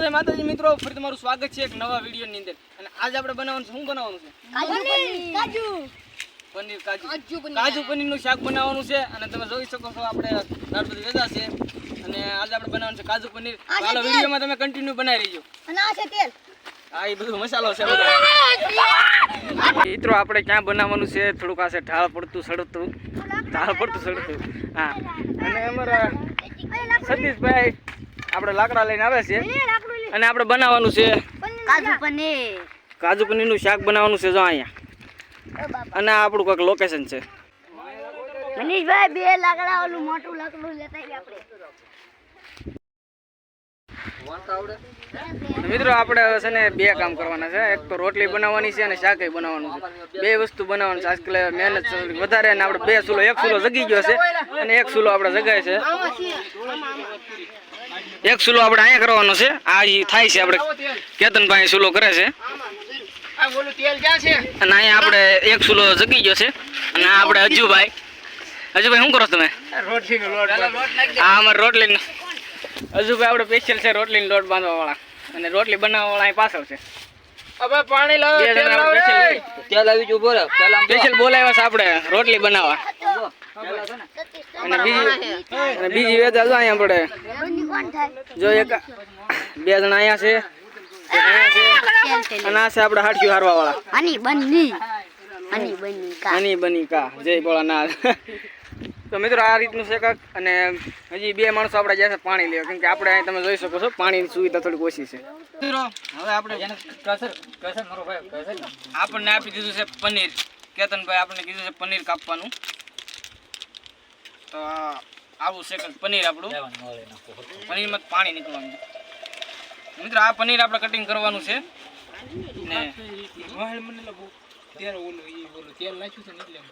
જય માતાજી મિત્રો ફરી તમારું સ્વાગત છે એક નવા વિડીયોની અંદર. અને આજે આપણે બનાવવાનું શું બનાવવાનું છે? કાજુ પનીર. કાજુ. કાજુ. પનીર. કાજુ પનીરનું શાક બનાવવાનું છે અને તમે જોઈ શકો છો આપણે દાળ બધી વેચા છે. અને આજે આપણે બનાવવાનું છે કાજુ પનીર. ચાલો વિડીયોમાં તમે કન્ટિન્યુ બનાવી રહીજો. અને આ છે તેલ. આ એ બધું મસાલો છે મિત્રો આપણે ક્યાં બનાવવાનું છે? થોડુંક આશે ઢાળ પડતું સડતું. ઢાળ પડતું સડતું. હા. અને અમારા સતીશભાઈ આપણે લાકડા લઈને આવે છે. અને આપણે બનાવવાનું છે. કાજુ પનીર. કાજુ પનીરનું શાક બનાવવાનું છે જો અહીંયા. અને આપણું કોઈક લોકેશન છે. મનીષભાઈ બે લાકડા ઓલું મોટું લાકડું લેતા આપણે. મિત્રો આપણે હવે છે ને બે કામ કરવાના છે. એક તો રોટલી બનાવવાની છે અને શાકય બનાવવાનું છે. બે વસ્તુ બનાવવાનું છે. આજકાલ મહેનત વધારે અને આપણે બે ચૂલો એક ચૂલો જગી ગયો છે. અને એક ચૂલો આપણે જગાય છે. એક સુલો આપણે અહીંયા કરવાનો છે. આ ઈ થાય છે આપણે કેતનભાઈ સુલો કરે છે. અને અહીંયા આપણે એક સુલો જગી ગયો છે. અને આ આપણે અજુભાઈ અજુભાઈ શું કરો તમે? આ અમારે રોટલી અજુભાઈ આપણે સ્પેશિયલ છે રોટલી લોટ બાંધવા વાળા. અને રોટલી બનાવવા વાળા પાછળ છે. હવે પાણી લાવ તેલ લાવ આપણે તેલ આવી ગયું તેલ આમ સ્પેશિયલ બોલાવ્યા છે આપણે રોટલી બનાવવા. અને બીજી અને બીજી વેજ જો અહીંયા આપણે બંને જો એક બે જણા અહીંયા છે. અહીંયા છે. અને આ છે આપણે હાડક્યું હારવા વાળા આની બની. આની બની કા. આની બની કા. જય ભોળાનાથ. તો મિત્રો આ રીતનું છે કાંક, અને હજી બે માણસો આપણે જશે પાણી લેવા. કેમ કે આપણે અહીં તમે જોઈ શકો છો, પાણીની સુવિધા થોડીક ઓછી છે. આપણને આપી દીધું છે પનીર. કેતનભાઈ આપણને કીધું છે પનીર કાપવાનું. તો આવું છે પનીર આપણું. પનીરમાં પાણી નીકળવાનું મિત્રો, આ પનીર આપણે કટિંગ કરવાનું છે. ને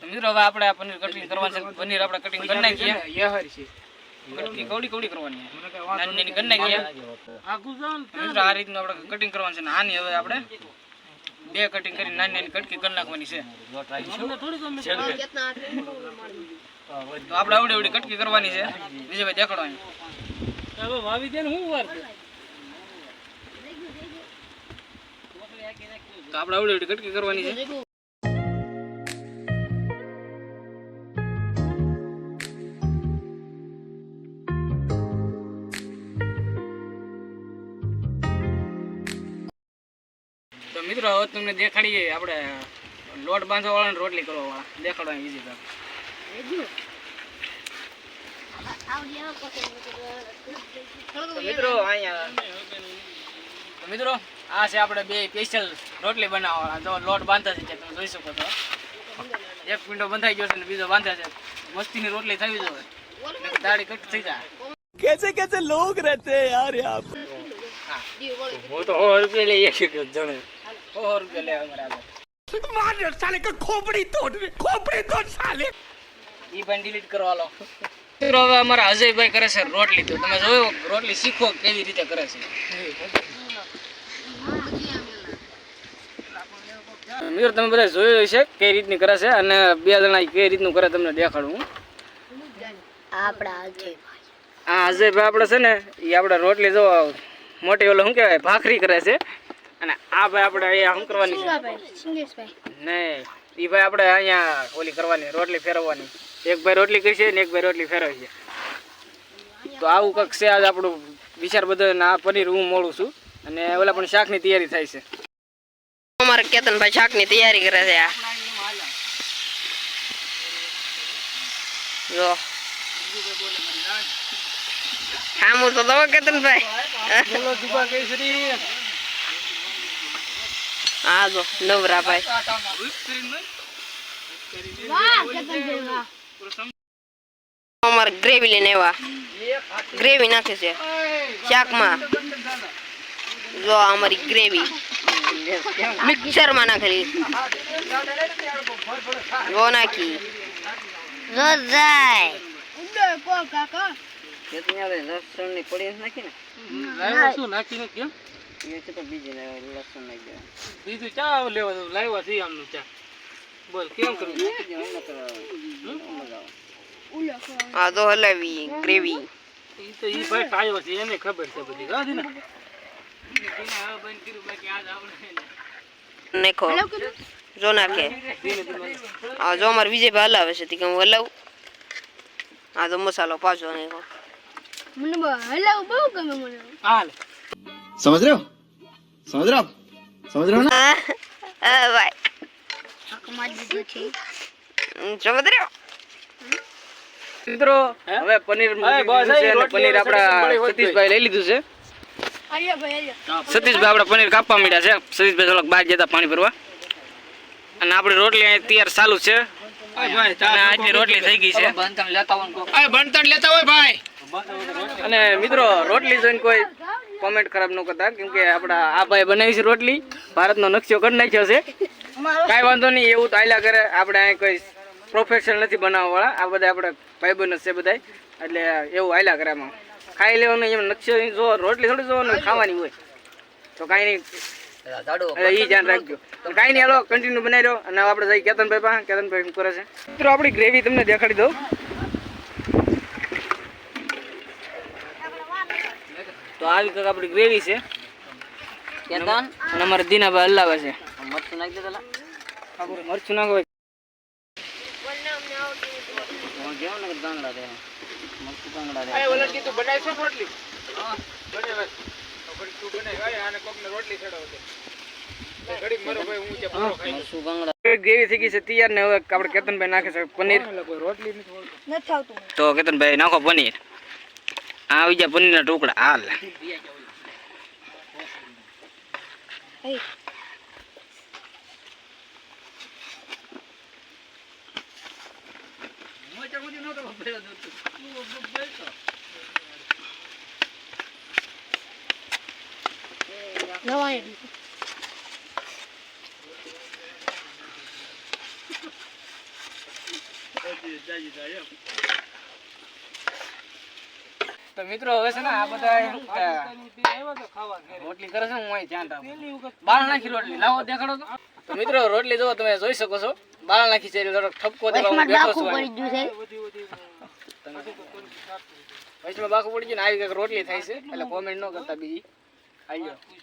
તો મિત્રો હવે આપણે આ પનીર કટિંગ કરવાનું છે. પનીર આપણે કટિંગ કરી નાખીએ. કટકી કવડી કવડી કરવાની નાની નાની કરી નાખીએ. મિત્રો આ રીતનું આપણે કટિંગ કરવાનું છે ને આની હવે આપણે બે કટિંગ કરી નાની નાની કટકી કરી નાખવાની છે. તો આપણે આવડી આવડી કટકી કરવાની છે. બીજે ભાઈ દેખાડવાની તો આપણે આવડી કટકી કરવાની છે. મિત્રો, હવે તમને દેખાડીએ આપણે લોટ બાંધવા વાળા ને રોટલી કરવા વાળા દેખાડવાની બીજી ભાગ મિત્રો, અહીંયા મિત્રો આ છે આપણે બે સ્પેશિયલ રોટલી બનાવવાના. જો લોટ બાંધતા છે તમે જોઈ શકો છો. એક પિંડો બંધાઈ ગયો છે ને બીજો બાંધ્યા છે. મસ્તીની રોટલી થઈ જોઈએ. દાઢી કટ થઈ જાય. કેસે કેસે લોગ રહેતે યાર યાર હું. તો સો રૂપિયા લઈ એક જણે. સો રૂપિયા લે અમારા મારે સાલે કે ખોપડી તોડ ખોપડી તોડ સાલે. ઈ પણ ડિલીટ કરવા લો હવે અમારા અજયભાઈ કરે છે રોટલી. તો તમે જોયો રોટલી શીખો કેવી રીતે કરે છે. મિત્રો તમે બધા જોયું હશે કઈ રીતની કરે છે અને બે જણા કઈ રીતનું કરે તમને દેખાડું હું. આ અજયભાઈ આપણે છે ને એ આપણે રોટલી જો મોટી ઓલો શું કહેવાય ભાખરી કરે છે. અને આ ભાઈ આપણે અહીંયા શું કરવાની છે? નહીં એ ભાઈ. આપણે અહીંયા ઓલી કરવાની રોટલી ફેરવવાની. એક ભાઈ રોટલી કરશે ને એક ભાઈ રોટલી ફેરવે છે તો આવું કંઈક છે આજ આપણું વિચાર બધો આ પનીર હું મોડું છું. અને ઓલા પણ શાકની તૈયારી થાય છે. અમારે કેતનભાઈ શાકની તૈયારી કરે છે આ. જો. આમું તો દો કેતનભાઈ હા જો નવરાભાઈ અમારે ગ્રેવી લઈને આવ્યા. ગ્રેવી નાખે છે. શાકમાં. જો અમારી ગ્રેવી. મિક્સરમાં નાખેલી. જો નાખી. રોજાય લસણની પડી નાખી ને? શું નાખીને કેમ? એ છે તો બીજી લસણ બીજું ચા લેવા લાવ્યા છે આમનું ચા. બોલ કેમ કરવું આ તો હલાવી ગ્રેવી. ઈ તો ઈ ભાઈ ટાયો છે એને ખબર છે બધી. ગાધી ને? નાખો જો નાખે. હા જો અમારે વિજયભાઈ હલાવે છે કે હું હલાવું. હા તો મસાલો પાછો નાખો મને હલાવું બહુ ગમે મને. હાલ સમજ રહ્યો? સમજ રહ્યો? સમજ રહ્યો ને? હા ભાઈ. સમજ રહ્યો? મિત્રો હવે પનીર પનીર આપડા સતીશભાઈ લઈ લીધું છે. સતીશભાઈ આપણે પનીર કાપવા માંડ્યા છે. સતીશભાઈ થોડાક બહાર જતા પાણી ભરવા અને આપણી રોટલી અહીં તૈયાર ચાલુ છે. અને આજની રોટલી થઈ ગઈ છે. અને મિત્રો રોટલી જોઈને કોઈ કોમેન્ટ ખરાબ ન કરતા કેમ કે આપણા આ ભાઈ બનાવી છે રોટલી. ભારતનો નકશો કરી નાખ્યો છે. કાંઈ વાંધો નહીં એવું તો આયલા કરે આપણે અહીં કોઈ પ્રોફેશનલ નથી બનાવવા વાળા આ બધા આપણે ભાઈબંધ છે બધા એટલે એવું આયલા કરે આમાં. ખાઈ લેવાનું એમ નકશો જો રોટલી થોડી જોવાનું ખાવાની હોય. તો કાંઈ નહીં. એટલે ધ્યાન રાખજો. તો કાંઈ નહીં હાલો કન્ટિન્યુ બનાવી રહ્યો. અને આપણે જઈ કેતનભાઈ પાસે. કેતનભાઈ શું કરે છે. મિત્રો આપણી ગ્રેવી તમને દેખાડી દઉં. તો આવી કંઈક આપણી ગ્રેવી છે. કેતન? અને અમારે દીનાભાઈ હલાવે છે. મરચું નાખી દે મરચું નાખો. ગ્રેવી થઈ ગઈ છે તૈયાર ને હવે આપણે કેતનભાઈ નાખે છે પનીર. નથી આવતું તો કેતનભાઈ નાખો પનીર. આ આવી ગયા પનીરના ટુકડા. હાલ. તો મિત્રો હવે છે ને આ બધા રોટલી કરે છે હું અહીં ધ્યાન રાખું. બાળ નાખી રોટલી. લાવો દેખાડો તો. તો મિત્રો રોટલી જો તમે જોઈ શકો છો. બાળ નાખી છે થોડોક ઠપકો દેવા હું બેઠો છું. વચમાં બાકુ પડી ગયું ને આવી કંઈક રોટલી થાય છે. એટલે કોમેન્ટ ન કરતા બીજી.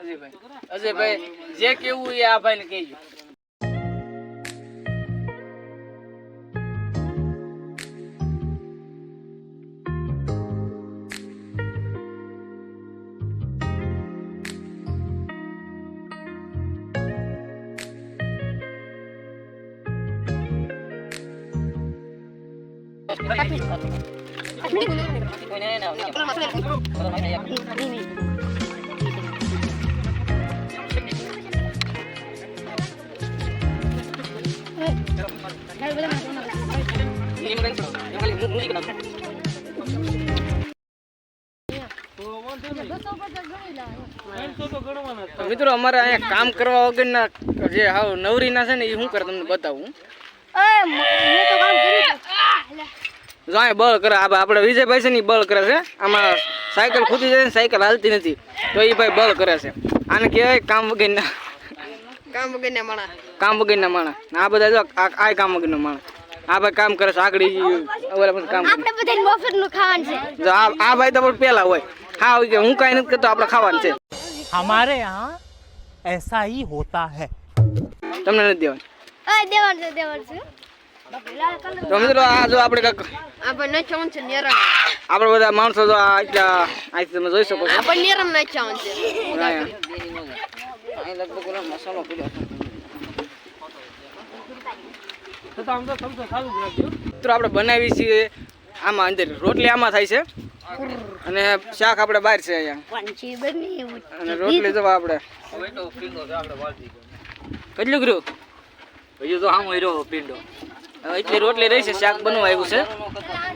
અજયભાઈ. અજયભાઈ જે કેવું એ આ ભાઈને કહેજો. મિત્રો, અમારે અહીંયા કામ કરવા વગરના જે હાવ નવરીના છે ને એ શું કરે તમને બતાવું. એ હું તો કામ કર્યું જો અહીંયા બળ કરે આ આપણે વિજયભાઈ છે ને ઈ બળ કરે છે આમાં સાયકલ ખૂટી જાય ને સાયકલ હાલતી નથી તો એ ભાઈ બળ કરે છે આને કહેવાય કામ વગરના કામ વગર માણા કામ વગરના માણસ ને આ બધા જો આ આ કામ વગરનો માણસ આ ભાઈ કામ કરે છે આગળ ઓલા બધા કામ કરે આપણે બધાને મફત નું ખાવાનું છે જો આ આ ભાઈ તો પણ પેલા હોય હા હોય કે હું કાંઈ નથી કરતો આપણે ખાવાનું છે हमारे यहाँ ऐसा ही होता है તમને નથી દેવાનું એ દેવાનું તો મિત્રો આ જો આપણે કાંઈક આપણે ભાઈ છે નેરમ. આપણે બધા માણસો જો આ એટલા અહીંથી તમે જોઈ શકો છો. આ નેરમ નાખ્યા છે. મસાલો મિત્રો આપણે બનાવી છીએ આમાં અંદર. રોટલી આમાં થાય છે. અને શાક આપણે બહાર છે અહીંયા. અને રોટલી જવા આપણે. કેટલું કર્યું હજુ તો આમ રહ્યો પિંડો એટલી રોટલી રહી છે શાક બનવા આવ્યું છે.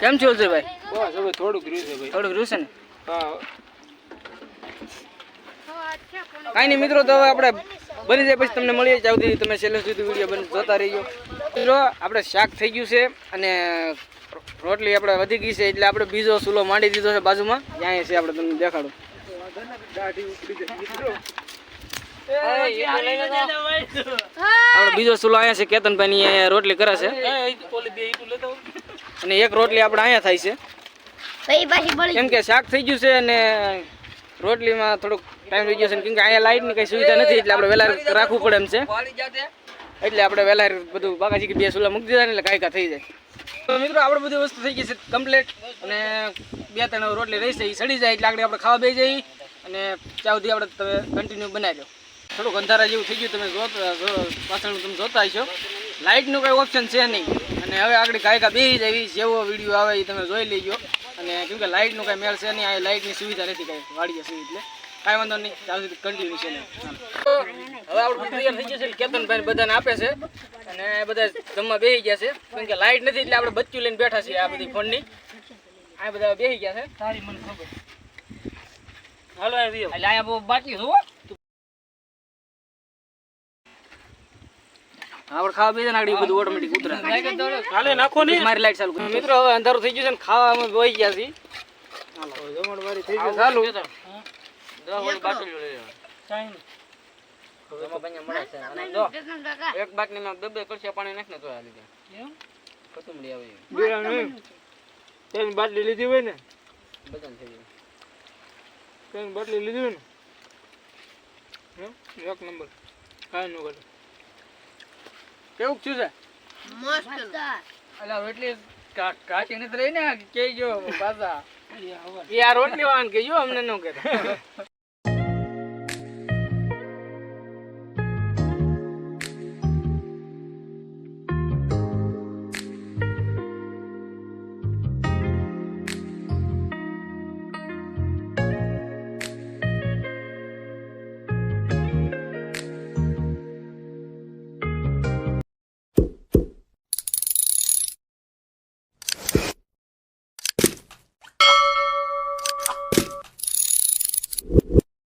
કેમ છો ભાઈ બસ હવે થોડુંક રહ્યું છે ભાઈ. થોડુંક રહ્યું છે ને? કાંઈ નહીં મિત્રો તો હવે આપણે બની જાય પછી તમને મળીએ ત્યાં સુધી. તમે છેલ્લે સુધી વીડિયો બની જોતા રહીજો. મિત્રો આપણે શાક થઈ ગયું છે અને રોટલી આપણે વધી ગઈ છે એટલે આપણે બીજો ચૂલો માંડી દીધો છે બાજુમાં. ત્યાં છે આપણે તમને દેખાડું. આપણે બીજો ચૂલો અહીંયા છે કેતનભાઈની અહીંયા રોટલી કરે છે. અને એક રોટલી આપણે અહીંયા થાય છે. ભાઈ પાછી બળી કેમ કે શાક થઈ ગયું છે અને રોટલીમાં થોડુંક ટાઈમ થઈ ગયો છે કેમ કે અહીંયા લાઇટની કઈ સુવિધા નથી એટલે આપણે વેલા રાખવું પડે એમ છે. એટલે આપણે વહેલા બધું બાકાજી કે બે સુલા મૂકી દીધા ને એટલે કાંઈ થઈ જાય. તો મિત્રો આપણે બધી વસ્તુ થઈ ગઈ છે કમ્પ્લીટ અને બે ત્રણ રોટલી રહી છે એ સડી જાય એટલે આગળ આપણે ખાવા બે જઈએ. અને ત્યાં સુધી આપણે તમે કન્ટિન્યુ બનાવી દો થોડુંક અંધારા જેવું થઈ ગયું તમે પાછળ તમે જોતા હશો. લાઇટનું કંઈ ઓપ્શન છે નહીં. અને હવે આગળ કાયકા બેસી જાય જેવો વીડિયો આવે એ તમે જોઈ લેજો. અને કેમ કે લાઇટનું કાંઈ મેળ છે નહીં આ લાઇટની સુવિધા નથી કાંઈ વાડીએ સુધી એટલે. કાંઈ વાંધો નહીં ચાલુ સુધી કન્ટિન્યુ છે હવે આપણે તૈયાર થઈ જશે કેતનભાઈ બધાને આપે છે. અને બધા જમવા બેસી ગયા છે. કેમ કે લાઇટ નથી એટલે આપણે બચ્ચું લઈને બેઠા છીએ આ બધી ફોનની. આ બધા બેસી ગયા છે. સારી મને ખબર. હાલો અહીંયા બાકી છું હો. ખાવા બેસે ને આગળ બધું ઓટોમેટિક ઉતરે. કાલે નાખો ને. મારી લાઈટ ચાલુ મિત્રો હવે અંધારું થઈ ગયું છે ને ખાવામાં બોઈ ગયા છીએ. હાલો. થઈ ચાલુ એક બાટલી માં બે બે પાણી નાખ ને તો આવે એવી. બાટલી લીધી હોય ને. બધાને થઈ ગયું. તેની બાટલી લીધી હોય ને? એક નંબર. કાંઈ નું કરે કેવું થયું છે? અલા રોટલી કા- કાચી નથી રહી ને કે જો પાછા. યાર રોટલી વાન કે જો અમને ન કહેતા.